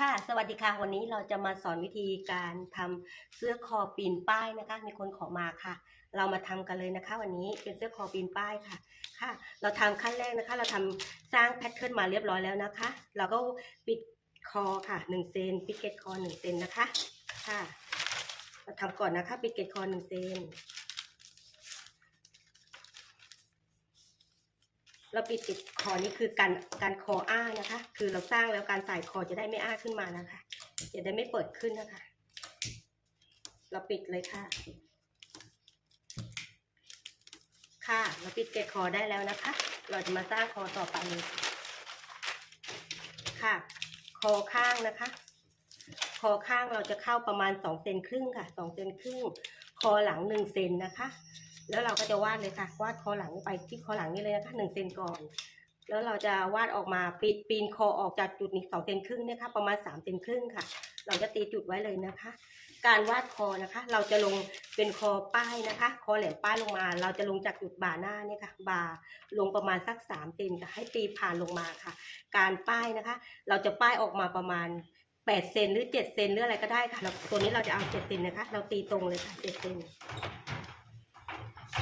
ค่ะ สวัสดีค่ะ วันนี้เราจะมาสอนวิธีการทำเสื้อคอปีนป้ายนะคะ มีคนขอมาค่ะ เรามาทำกันเลยนะคะ วันนี้เป็นเสื้อคอปีนป้ายค่ะ ค่ะ เราทำขั้นแรกนะคะ เราทำสร้างแพทเทิร์นมาเรียบร้อยแล้วนะคะ เราก็ปิดคอค่ะ1เซนปิดเกตคอ1เซนนะคะ ค่ะ เราทำก่อนนะคะ ปิดเกตคอ1เซน เราปิดติดคอนี่คือการการคออ้านะคะ คือเราสร้างแล้วการใส่คอจะได้ไม่อ้าขึ้นมานะคะ จะได้ไม่เปิดขึ้นนะคะ เราปิดเลยค่ะ ค่ะ เราปิดเกล็ดคอได้แล้วนะคะ เราจะมาสร้างคอต่อไปเลยค่ะ คอข้างนะคะ คอข้างเราจะเข้าประมาณสองเซนครึ่งค่ะสองเซนครึ่ง คอหลังหนึ่งเซนนะคะ แล้วเราก็จะวาดเลยค่ะ วาดคอหลังไปที่คอหลังนี่เลยนะคะหนึ่งเซนก่อน แล้วเราจะวาดออกมาปีนปีนคอออกจากจุดนี้สองเซนครึ่งเนี่ยค่ะประมาณสามเซนครึ่งค่ะ เราจะตีจุดไว้เลยนะคะ การวาดคอนะคะ เราจะลงเป็นคอป้ายนะคะ คอแหลมป้ายลงมา เราจะลงจากจุดบ่าหน้าเนี่ยค่ะ บ่าลงประมาณสักสามเซนค่ะให้ตีผ่านลงมาค่ะ การป้ายนะคะ เราจะป้ายออกมาประมาณแปดเซนหรือเจ็ดเซนหรืออะไรก็ได้ค่ะเราตัวนี้เราจะเอาเจ็ดเซนนะคะ เราตีตรงเลยค่ะเจ็ดเซน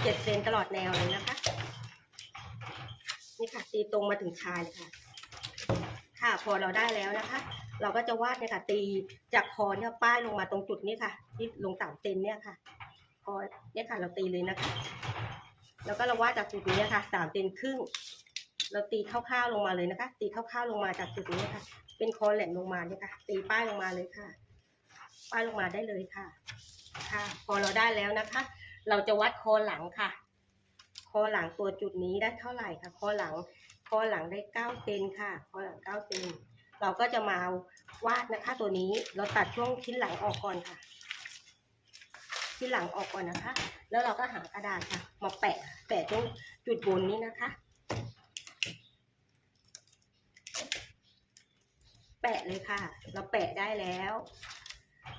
เจ็ดเซนตลอดแนวเลยนะคะ นี่ค่ะตีตรงมาถึงชายเลยค่ะ ค่ะพอเราได้แล้วนะคะ เราก็จะวาดเนี่ยค่ะ ตีจากคอเนี่ยป้ายลงมาตรงจุดนี้ค่ะ ที่ลงสามเซนเนี่ยค่ะ พอเนี่ยค่ะเราตีเลยนะคะ แล้วก็เราวาดจากจุดนี้ค่ะสามเซนครึ่ง เราตีคร่าวๆลงมาเลยนะคะ ตีคร่าวๆลงมาจากจุดนี้ค่ะ เป็นคอแหลมลงมาเนี่ยค่ะ ตีป้ายลงมาเลยค่ะ ป้ายลงมาได้เลยค่ะ ค่ะ พอเราได้แล้วนะคะ เราจะวัดคอหลังค่ะ คอหลังตัวจุดนี้ได้เท่าไหร่ค่ะ คอหลัง คอหลังได้เก้าเซนค่ะ คอหลังเก้าเซน เราก็จะมาวาดนะคะตัวนี้ เราตัดช่วงชิ้นหลังออกก่อนค่ะ ชิ้นหลังออกก่อนนะคะ แล้วเราก็หากระดาษค่ะ มาแปะ แปะตรงจุดบนนี้นะคะ แปะเลยค่ะ เราแปะได้แล้ว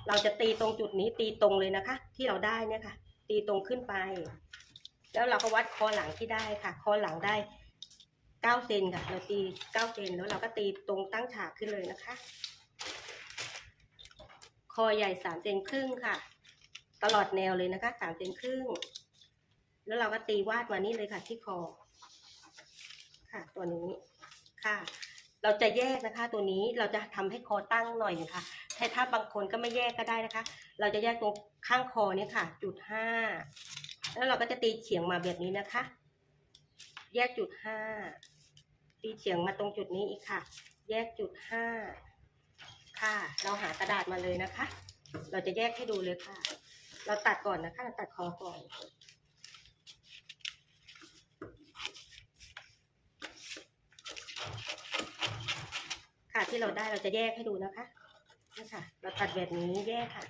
เราจะตีตรงจุดนี้ตีตรงเลยนะคะ ที่เราได้เนี่ยค่ะ ตีตรงขึ้นไป แล้วเราก็วัดคอหลังที่ได้ค่ะ คอหลังได้เก้าเซนค่ะ เราตีเก้าเซนแล้วเราก็ตีตรงตั้งฉากขึ้นเลยนะคะ คอใหญ่สามเซนครึ่งค่ะ ตลอดแนวเลยนะคะสามเซนครึ่ง แล้วเราก็ตีวาดมานี่เลยค่ะที่คอ ค่ะ ตัวนี้ค่ะ เราจะแยกนะคะ ตัวนี้เราจะทำให้คอตั้งหน่อยนะคะแต่ถ้าบางคนก็ไม่แยกก็ได้นะคะ เราจะแยกตรงข้างคอเนี่ยค่ะ จุดห้าแล้วเราก็จะตีเฉียงมาแบบนี้นะคะ แยกจุดห้าตีเฉียงมาตรงจุดนี้อีกค่ะ แยกจุดห้าค่ะ เราหากระดาษมาเลยนะคะ เราจะแยกให้ดูเลยค่ะ เราตัดก่อนนะคะ เราตัดคอก่อน ที่เราได้เราจะแยกให้ดูนะคะนี่ค่ะ เราตัดแบบนี้แยกค่ะ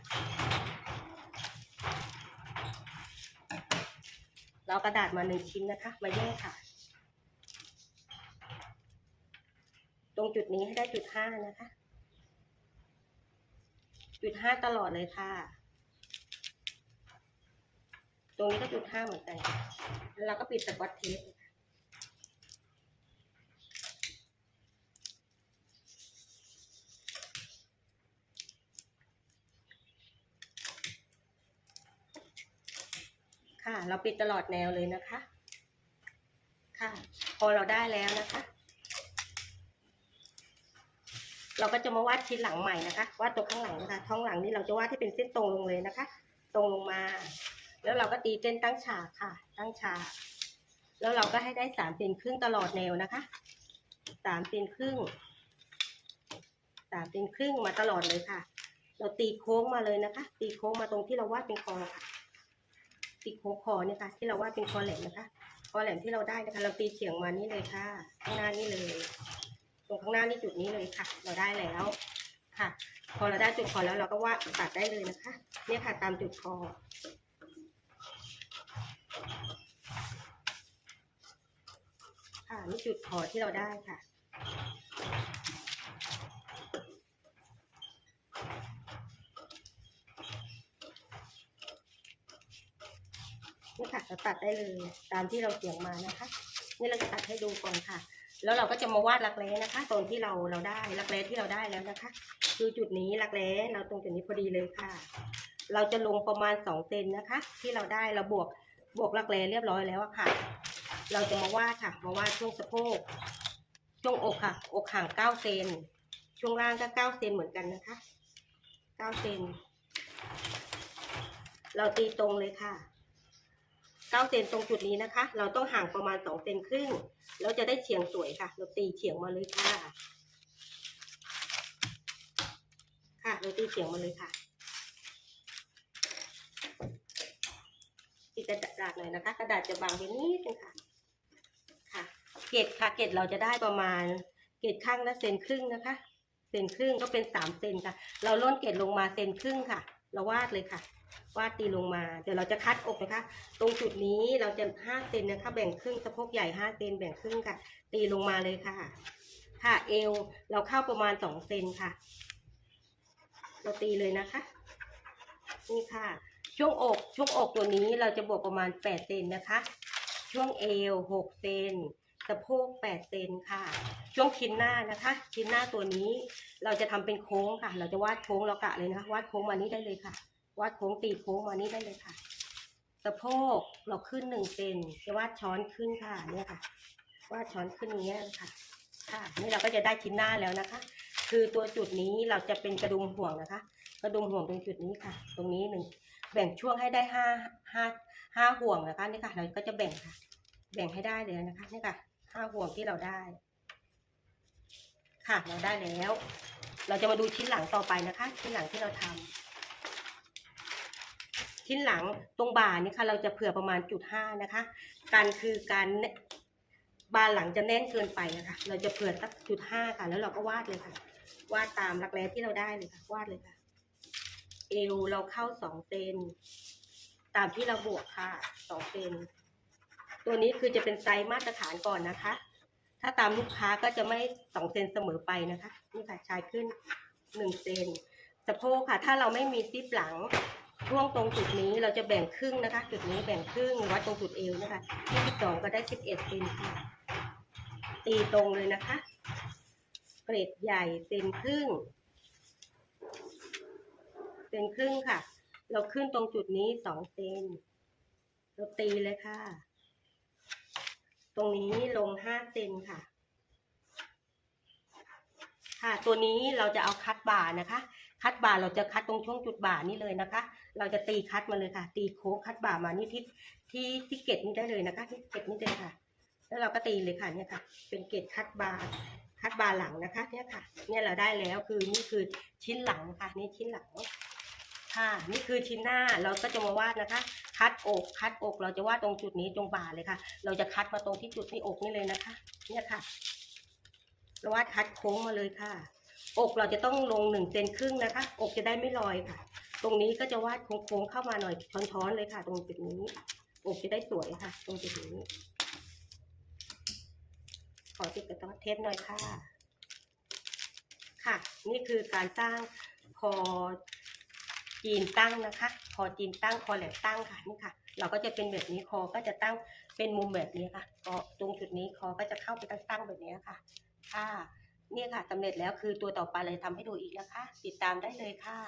เรากระดาษมาหนึ่งชิ้นนะคะ มาแยกค่ะ ตรงจุดนี้ให้ได้จุดห้านะคะ จุดห้าตลอดเลยค่ะ ตรงนี้ก็จุดห้าเหมือนกัน แล้วเราก็ปิดสกอตเทปค่ะ ค่ะ เราปิดตลอดแนวเลยนะคะ ค่ะ พอเราได้แล้วนะคะ เราก็จะมาวาดชิ้นหลังใหม่นะคะวาดตัวข้างหลังนะคะท้องหลังนี่เราจะวาดให้เป็นเส้นตรงลงเลยนะคะ ตรงลงมา แล้วเราก็ตีเส้นตั้งฉากค่ะ ตั้งฉากแล้วเราก็ให้ได้สามเซนครึ่งตลอดแนวนะคะสามเซนครึ่งสามเซนครึ่งมาตลอดเลยค่ะ เราตีโค้งมาเลยนะคะ ตีโค้งมาตรงที่เราวาดเป็นคอค่ะ ตีโค้งคอเนี่ยค่ะ ที่เราวาดเป็นคอแหลมนะคะ คอแหลมที่เราได้นะคะ เราตีเฉียงมานี่เลยค่ะ ข้างหน้านี่เลย ตรงข้างหน้านี่จุดนี้เลยค่ะ เราได้แล้วค่ะ พอเราได้จุดคอแล้วเราก็วาดตัดได้เลยนะคะ เนี่ยค่ะตามจุดคอค่ะนี่จุดคอที่เราได้ค่ะ นี่ค่ะตัดได้เลยตามที่เราเสียงมานะคะ นี่เราจะตัดให้ดูก่อนค่ะ แล้วเราก็จะมาวาดรักแร้นะคะตรงที่เราเราได้รักแร้ที่เราได้แล้วนะคะคือจุดนี้รักแร้เราตรงจุดนี้พอดีเลยค่ะ เราจะลงประมาณสองเซนนะคะ ที่เราได้เราบวกบวกรักแร้เรียบร้อยแล้วอะค่ะ เราจะมาวาดค่ะ มาวาดช่วงสะโพกช่วงอกค่ะ อกห่างเก้าเซนช่วงล่างก็เก้าเซนเหมือนกันนะคะเก้าเซนเราตีตรงเลยค่ะ เก้าเซนตรงจุดนี้นะคะ เราต้องห่างประมาณสองเซนครึ่ง แล้วจะได้เฉียงสวยค่ะ เราตีเฉียงมาเลยค่ะ ค่ะ เราตีเฉียงมาเลยค่ะติดกระดาษหน่อยนะคะ กระดาษจะบางไปนิดนึงค่ะ ค่ะ เกตค่ะ เกตเราจะได้ประมาณ เกตข้างละเซนครึ่งนะคะ เซนครึ่งก็เป็นสามเซนค่ะ เราล่นเกตลงมาเซนครึ่งค่ะ เราวาดเลยค่ะ วาดตีลงมา เดี๋ยวเราจะคัดอกนะคะ ตรงจุดนี้เราจะห้าเซนนะคะ แบ่งครึ่งสะโพกใหญ่ห้าเซนแบ่งครึ่งค่ะ ตีลงมาเลยค่ะ ค่ะเอวเราเข้าประมาณสองเซนค่ะ เราตีเลยนะคะ นี่ค่ะ ช่วงอกช่วงอกตัวนี้เราจะบวกประมาณแปดเซนนะคะ ช่วงเอวหกเซนสะโพกแปดเซนค่ะ ช่วงชิ้นหน้านะคะ ชิ้นหน้าตัวนี้ เราจะทำเป็นโค้งค่ะ เราจะวาดโค้งเรากะเลยนะคะ วาดโค้งมานี้ได้เลยค่ะ วาดโค้งตีโค้งมานี้ได้เลยค่ะสะโพกเราขึ้นหนึ่งเซนจะวาดช้อนขึ้นค่ะเนี่ยค่ะ วาดช้อนขึ้นอย่างเงี้ยค่ะ ค่ะ นี่เราก็จะได้ชิ้นหน้าแล้วนะคะ คือตัวจุดนี้เราจะเป็นกระดุมห่วงนะคะ กระดุมห่วงตรงจุดนี้ค่ะ ตรงนี้หนึ่งแบ่งช่วงให้ได้ห้าห้าห้าห่วงนะคะนี่ค่ะ เราก็จะแบ่งค่ะ แบ่งให้ได้เลยนะคะนี่ค่ะห้าห่วงที่เราได้ ค่ะเราได้แล้ว เราจะมาดูชิ้นหลังต่อไปนะคะ ชิ้นหลังที่เราทำ ชิ้นหลังตรงบ่านี่ค่ะเราจะเผื่อประมาณจุดห้านะคะ การคือการแนบานหลังจะแน่นเกินไปนะคะ เราจะเผื่อสักจุดห้าค่ะ แล้วเราก็วาดเลยค่ะ วาดตามรักแร้ที่เราได้เลยค่ะ วาดเลยค่ะ เอวเราเข้าสองเซนตามที่เราบวกค่ะสองเซนตัวนี้คือจะเป็นไซส์มาตรฐานก่อนนะคะ ถ้าตามลูกค้าก็จะไม่สองเซนเสมอไปนะคะ นี่ค่ะชายขึ้นหนึ่งเซนสะโพกค่ะ ถ้าเราไม่มีซิปหลัง ช่วงตรงจุดนี้เราจะแบ่งครึ่งนะคะ จุดนี้แบ่งครึ่งวัดตรงจุดเอวนะคะที่สิบสองก็ได้สิบเอ็ดเซนตีตรงเลยนะคะ เกรดใหญ่เซนครึ่งเซนครึ่งค่ะ เราขึ้นตรงจุดนี้สองเซนเราตีเลยค่ะ ตรงนี้ลงห้าเซนค่ะ ค่ะ ตัวนี้เราจะเอาคัดบ่านะคะ คัดบ่าเราจะคัดตรงช่วงจุดบ่านี่เลยนะคะ เราจะตีคัดมาเลยค่ะ ตีโค้งคัดบ่ามานี่ที่ที่ที่เกตนี้ได้เลยนะคะที่เกตนี้เลยค่ะ แล้วเราก็ตีเลยค่ะเนี่ยค่ะ เป็นเกตคัดบาคัดบาหลังนะคะ เนี่ยค่ะ เนี่ยเราได้แล้วคือนี่คือชิ้นหลังค่ะนี่ชิ้นหลังค่ะนี่คือชิ้นหน้าเราก็จะมาวาดนะคะ คัดอกคัดอกเราจะวาดตรงจุดนี้ตรงบ่าเลยค่ะ เราจะคัดมาตรงที่จุดที่อกนี่เลยนะคะ เนี่ยค่ะเราวาดคัดโค้งมาเลยค่ะ อกเราจะต้องลงหนึ่งเซนครึ่งนะคะ อกจะได้ไม่ลอยค่ะ ตรงนี้ก็จะวาดโค้งๆเข้ามาหน่อยช้อนๆเลยค่ะ ตรงจุดนี้ อกจะได้สวยค่ะ ตรงจุดนี้ ขอติดกระต๊อบเทปหน่อยค่ะ ค่ะ นี่คือการสร้างคอจีนตั้งนะคะ คอจีนตั้ง คอแหลมตั้งค่ะ นี่ค่ะ เราก็จะเป็นแบบนี้ คอก็จะตั้งเป็นมุมแบบนี้ค่ะ ก็ตรงจุดนี้คอก็จะเข้าไปตั้งๆแบบนี้ค่ะ ค่ะ เนี่ยค่ะสำเร็จแล้วคือตัวต่อไปเลยทำให้ดูอีกนะคะ ติดตามได้เลยค่ะ